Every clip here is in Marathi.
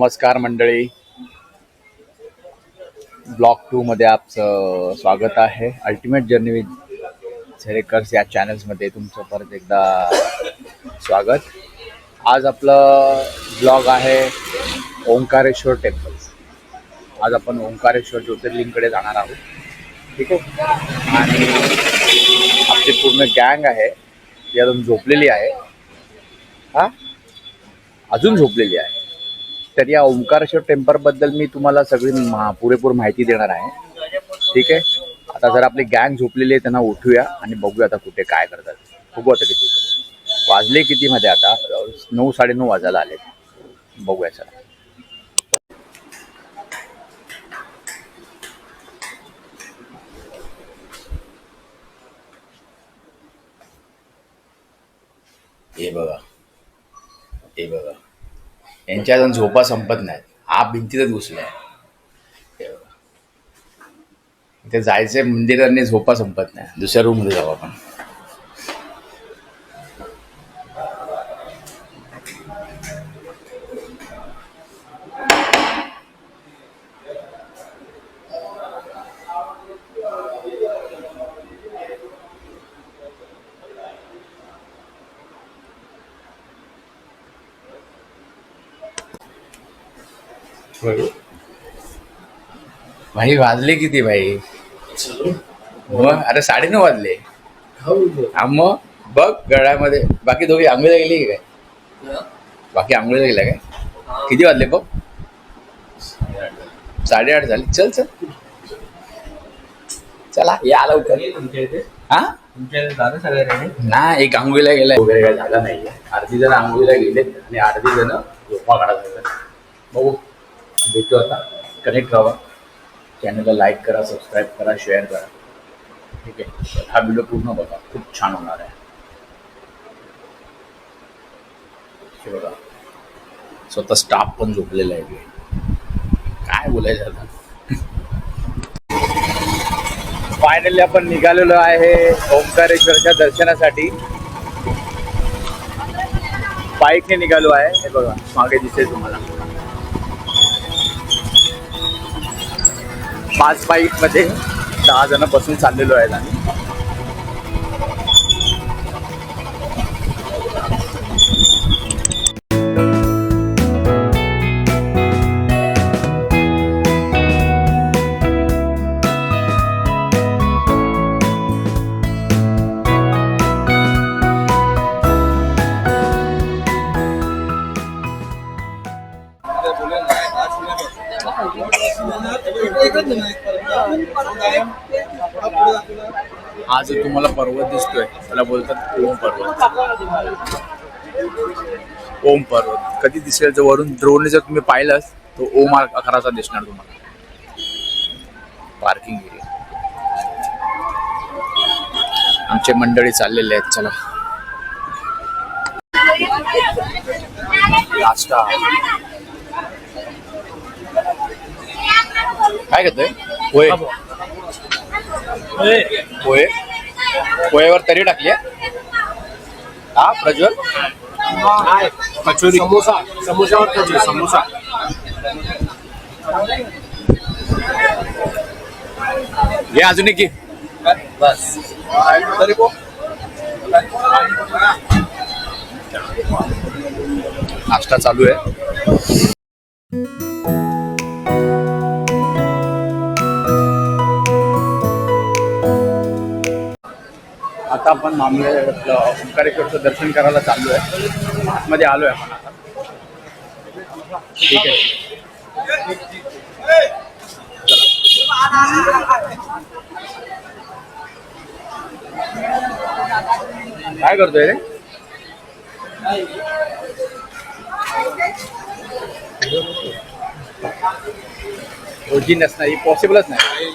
नमस्कार मंडळी. ब्लॉग टू मध्ये आपचं स्वागत आहे. अल्टिमेट जर्नी विथ झेरेकर्स या चॅनल्समध्ये तुमचं परत एकदा स्वागत. आज आपलं ब्लॉग आहे ओंकारेश्वर टेम्पल आज आपण ओंकारेश्वर ज्योतिर्लिंगकडे जाणार आहोत. ठीक आहे? आणि आपली पूर्ण गँग आहे. ती अजून झोपलेली आहे. हा? अजून झोपलेली आहे. तर या ओंकारेश्वर टेम्पलबद्दल मी तुम्हाला सगळी मा- पुरेपूर माहिती देणार आहे. ठीक आहे? आता जर आपली गँग झोपलेली आहे त्यांना उठूया आणि बघूया आता कुठे काय करतात. बघू आता किती वाजले किती मध्ये आता? नऊ साडेनऊ वाजायला आले बघूया सर हे बघा हे बघा त्यांच्या अजून झोपा संपत नाहीत. हा भिंतीतच घुसलाय आहे बघा. इथे जायचंय मंदिरांनी झोपा संपत नाही. दुसऱ्या रूममध्ये जाऊ आपण. भाई वाजले किती भाई? मग अरे साडेनऊ वाजले. हा मग बघ गळ्यामध्ये. बाकी दोघी आंघोळीला गेली की काय? बाकी आंघोळीला गेल्या काय? किती वाजले बघ? साडेआठ झाले. चल चल. चला या लवकर तुमच्या इथे. हा? झालं ना एक आंघोळीला गेलाय. वगैरे काय झाला नाही अर्धी जण आंघोळीला गेले आणि अर्धी जण झोपा काढत होते बघू. भेटू आता. कनेक्ट व्हावा. चॅनलला लाईक करा सबस्क्राईब करा शेअर करा. ठीक आहे? हा व्हिडिओ पूर्ण बघा. खूप छान होणार आहे. बघा. स्वतः स्टाफ पण झोपलेला आहे. काय बोलायचं आता? फायनली आपण निघालेलो आहे ओंकारेश्वरच्या दर्शनासाठी. बाईकने निघालो आहे. हे बघा मागे दिसेल तुम्हाला. पाच बाईकमध्ये दहा जण बसून चाललेलो आहेत आम्ही. जो तुम्हाला पर्वत दिसतोय त्याला बोलतात ओम पर्वत. ओम पर्वत. कधी दिसेल जर वरून ड्रोन जर तुम्ही पाहिलंच तो ओम आकाराचा दिसणार तुम्हाला. पार्किंग एरिया आमचे मंडळी चाललेले आहेत चला. नाश्ता काय घेतोय पोहे पोहे पोहेवर तरी टाकली हा प्रज्वल? कचोरी. समोसा. समोसावर कचोरी समोसा. घे अजून एक घे. बस. तरी नाश्ता चालू आहे. आता आपण मामले ओंकारेश्वरचं दर्शन करायला चाललो आहे. आतमध्ये आलो आहे आपण आता. ठीक आहे. काय करतोय रे? ओजी नसणार ही पॉसिबलच नाही.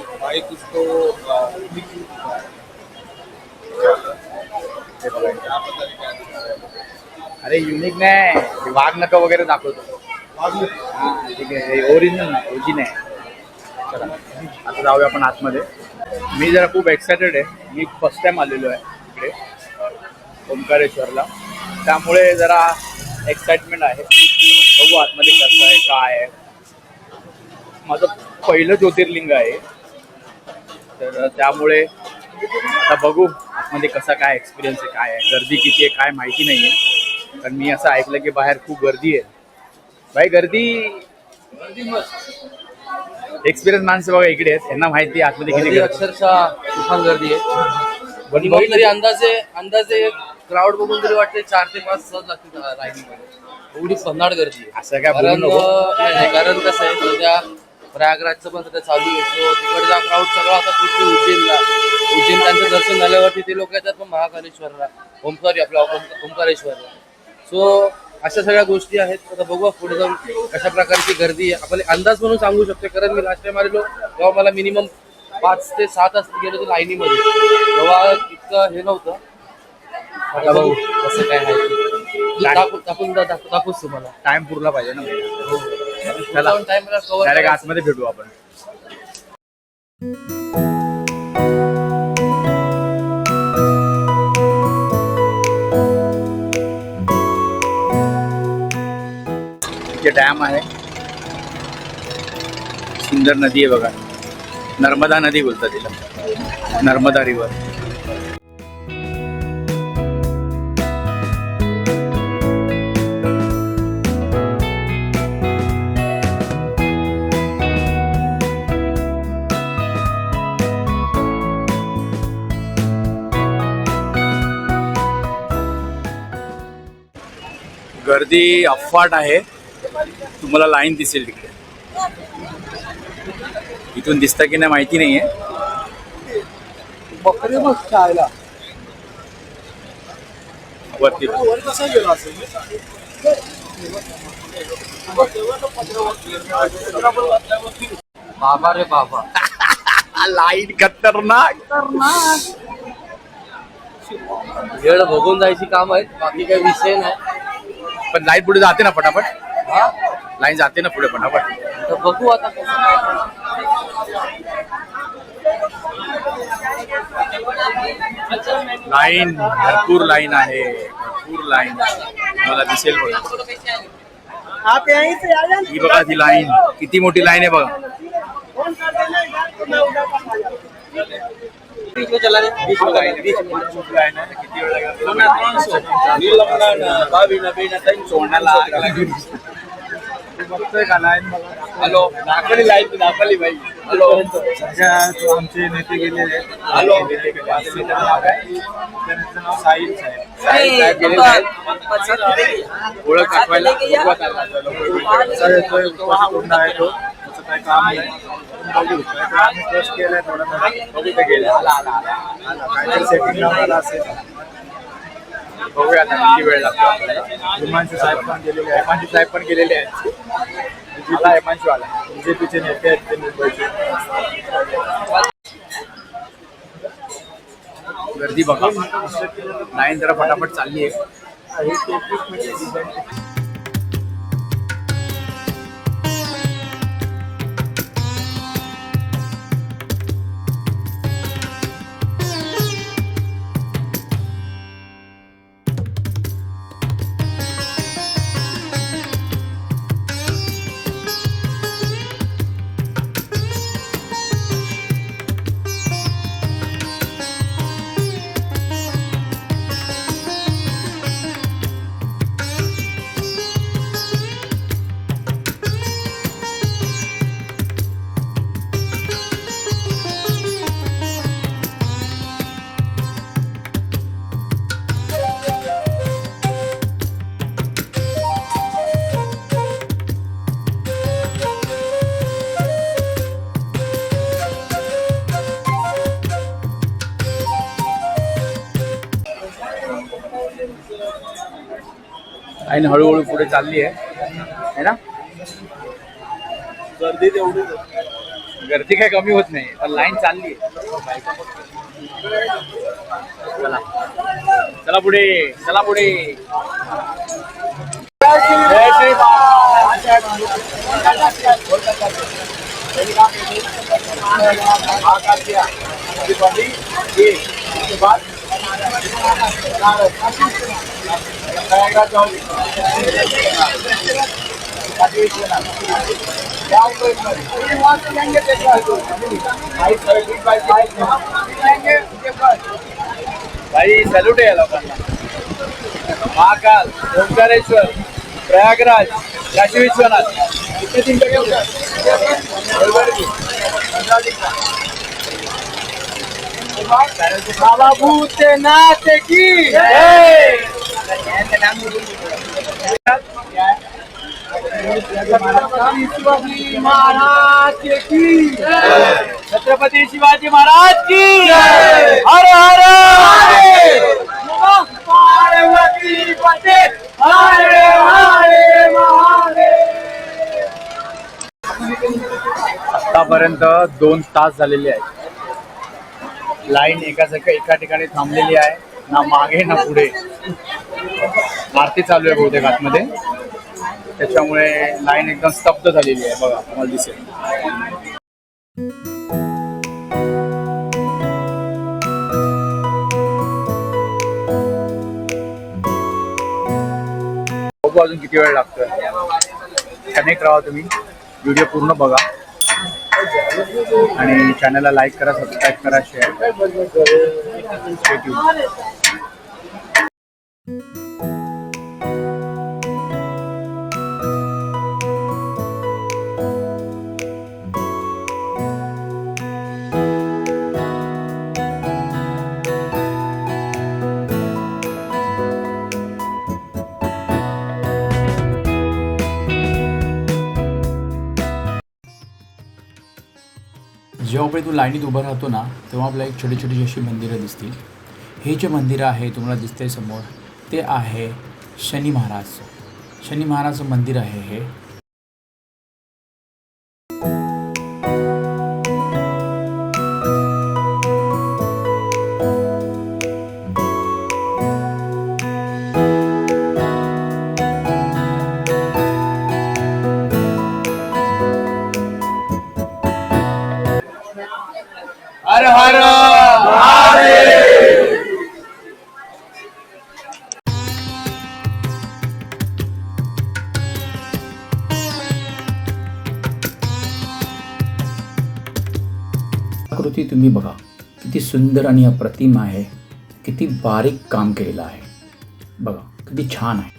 अरे युनिक नाही. वाघ नका वगैरे दाखवतो. ठीक आहे. ओरिजिनल नाही ओजी नाही चला आता जाऊया आपण आतमध्ये. मी जरा खूप एक्सायटेड आहे. मी फर्स्ट टाइम आलेलो आहे इकडे ओंकारेश्वरला. त्यामुळे जरा एक्साइटमेंट आहे. बघू आतमध्ये कसं आहे काय आहे. माझं पहिलं ज्योतिर्लिंग आहे. तर त्यामुळे आता बघू. आतमध्ये कसा काय एक्सपिरियन्स आहे काय आहे गर्दी किती आहे काय माहिती नाही आहे पण मी असं ऐकलं की बाहेर खूप गर्दी आहे. भाई गर्दी एक्सपिरियन्स माणसं बघा इकडे आहेत. यांना माहिती आहे आतमध्ये किती गर्दी अक्षरशः तुफान गर्दी आहे. पण मिनिमम बघितलं तरी अंदाजे अंदाजे क्राऊड बघून तरी वाटते चार ते पाच सहज लागतील लाईनीमध्ये एवढी पन्नाड गर्दी आहे. असं काय बोलू कारण नको. अं, नाही, नाही, कारण कसं आहे सध्या प्रयागराजचं पण सध्या चालू आहे. सो तिकडचा क्राऊड सगळा आता कुठे उज्जैनला. उज्जैन त्यांचं दर्शन झाल्यावरती ते लोक येतात पण महाकालेश्वरला. ओंकारी आपल्या ओंक- ओंकारेश्वरला. सो अशा सगळ्या गोष्टी आहेत. आता बघूया पुढे जाऊन कशा प्रकारची गर्दी आहे. आपण अंदाज म्हणून सांगू शकतो. कारण मी लास्ट टाइम आलेलो तेव्हा मला मिनिमम पाच ते सात तास गेलो होतो लाईनीमध्ये. तेव्हा इतकं हे नव्हतं. आता बघू कसं काय आहे. दाखवून दाखवूच तुम्हाला. टाइम पुरला पाहिजे ना. चला. डायरेक्ट आतमध्ये भेटू आपण. डॅम आहे सुंदर नदी आहे बघा. नर्मदा नदी बोलतात तिला. नर्मदा रिव्हर गर्दी अफाट आहे. तुम्हाला लाईन दिसेल तिकडे. इथून दिसतं की नाही माहिती नाहीये. बकरी मग खायला. वरती. वर कसा गेला असेल? बाबा रे बाबा. लाईन खतरनाक. वेळ बघून जायची काम आहेत बाकी काही विषय नाही. पण लाईन पुढे जाते ना फटाफट. हा? लाईन जाते ना पुढे फटाफट. तर बघू आता कसं काय. लाईन भरपूर लाईन आहे. भरपूर लाईन. मला दिसेल बघा. आप यहीं से आ जाना ही बघा ती लाईन. किती मोठी लाईन आहे बघा. फोन कर देना इधर तो मैं उधर तक आ जाऊंगा बीच में चला रे बीच में बीच में हॅलो दाखवली लाईन दाखवली बाई हॅलो. सध्या आमचे नेते गेलेले हॅलो. त्यांचं नाव साहिल साहेब गेलेले आहेत ओळख कोण आहे तो. काही काम नाही. बघू आम्ही ट्रस्ट केलंय थोडं बघू ते गेले काहीतरी सेटिंग लावणार असेल बघूया आता किती वेळ लागतो आपल्याला. हिमांशू साहेब पण गेलेले आहेत हिमांशू साहेब पण गेलेले आहेत आला हिमांशू आला बीजेपीचे नेते आहेत ते मुंबईचे गर्दी बघा लाईन जरा फटाफट चालली आहे लाईन हळूहळू पुढे चालली आहे है ना गर्दी तेवढी गर्दी काय कमी होत नाही पण लाईन चालली आहे चला चला पुढे चला पुढे जय भाई सॅल्यूट आहे लोकांना. महाकाल ओंकारेश्वर प्रयागराज काशी विश्वनाथ. कितने का होगा बरोबर की? पंधरा दिन का. बाबा भूतनाथ की? छत्रपती शिवाजी महाराज की? छत्रपती शिवाजी महाराज की हर हर पार्वती पते हरे हरे महारे आतापर्यंत दोन तास झालेले आहेत. लाईन एकासारखं एका ठिकाणी थांबलेली आहे. ना मागे ना पुढे. आरती चालू आहे बहुतेक आतमध्ये. त्याच्यामुळे लाईन एकदम स्तब्ध झालेली आहे. बघा तुम्हाला दिसेल. बघू अजून किती वेळ लागतोय. कनेक्ट राहा तुम्ही. व्हिडिओ पूर्ण बघा. आणि चॅनलला लाईक करा सबस्क्राईब करा शेअर जेव्हा तू लाईनीत उभं राहतो ना तेव्हा आपल्याला एक छोटी छोटी अशी मंदिरं दिसतील. हे जे मंदिरं आहे तुम्हाला दिसतंय समोर ते आहे शनी महाराज. शनी महाराजचं मंदिर आहे हे. आकृती तुम्ही बघा. किती सुंदर आणि अप्रतिम आहे. किती बारीक काम केलेलं आहे. बघा किती छान आहे.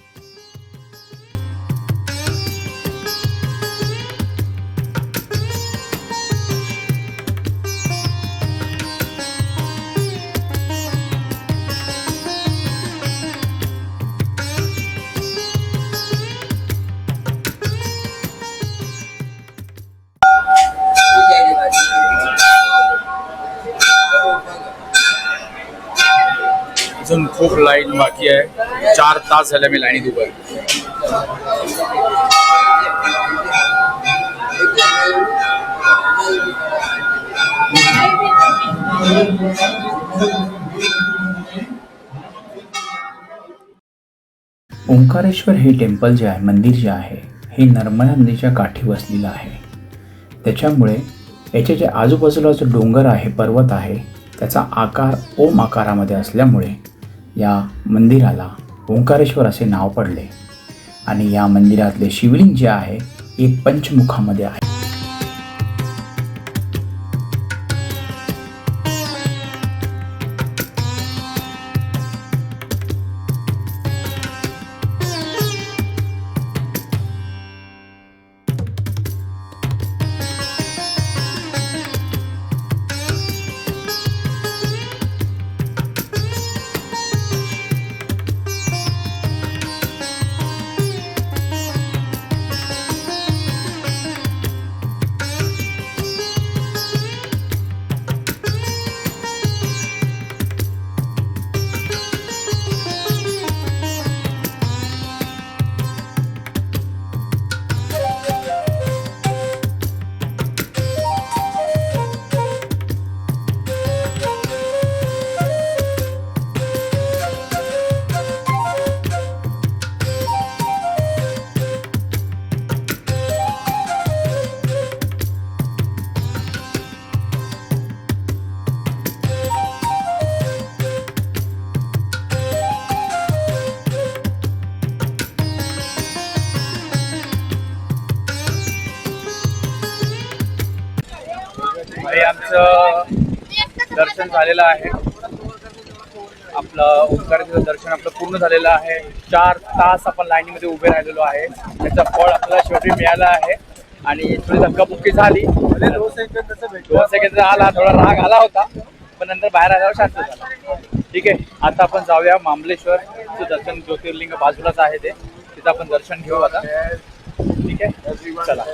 खूप लाईन बाकी आहे. चार तास झाले मी लाईनीत उभं ओंकारेश्वर हे टेम्पल जे आहे मंदिर जे आहे हे नर्मदा नदीच्या काठी वसलेलं आहे. त्याच्यामुळे याचे जे आजूबाजूला जो डोंगर आहे पर्वत आहे त्याचा आकार ओम आकारामध्ये असल्यामुळे या मंदिराला ओंकारेश्वर असे नाव पडले. आणि या मंदिरातले शिवलिंग जे आहे एक पंचमुखामध्ये आहे. झालेलं आहे. आपलं ओंकाराचं दर्शन आपलं पूर्ण झालेलं आहे. चार तास आपण लाईनीमध्ये उभे राहिलेलो आहे. त्याचं फळ आपल्याला शेवटी मिळालं आहे. आणि थोडी धक्काबुक्की झाली. दोन सेकंद दोन सेकंद आला थोडा राग आला होता. पण नंतर बाहेर आल्यावर शांत झाला. ठीक आहे. आता आपण जाऊया मामलेश्वरचं दर्शन ज्योतिर्लिंग बाजूलाच आहे ते. तिथं आपण दर्शन घेऊ आता. ठीक आहे? चला.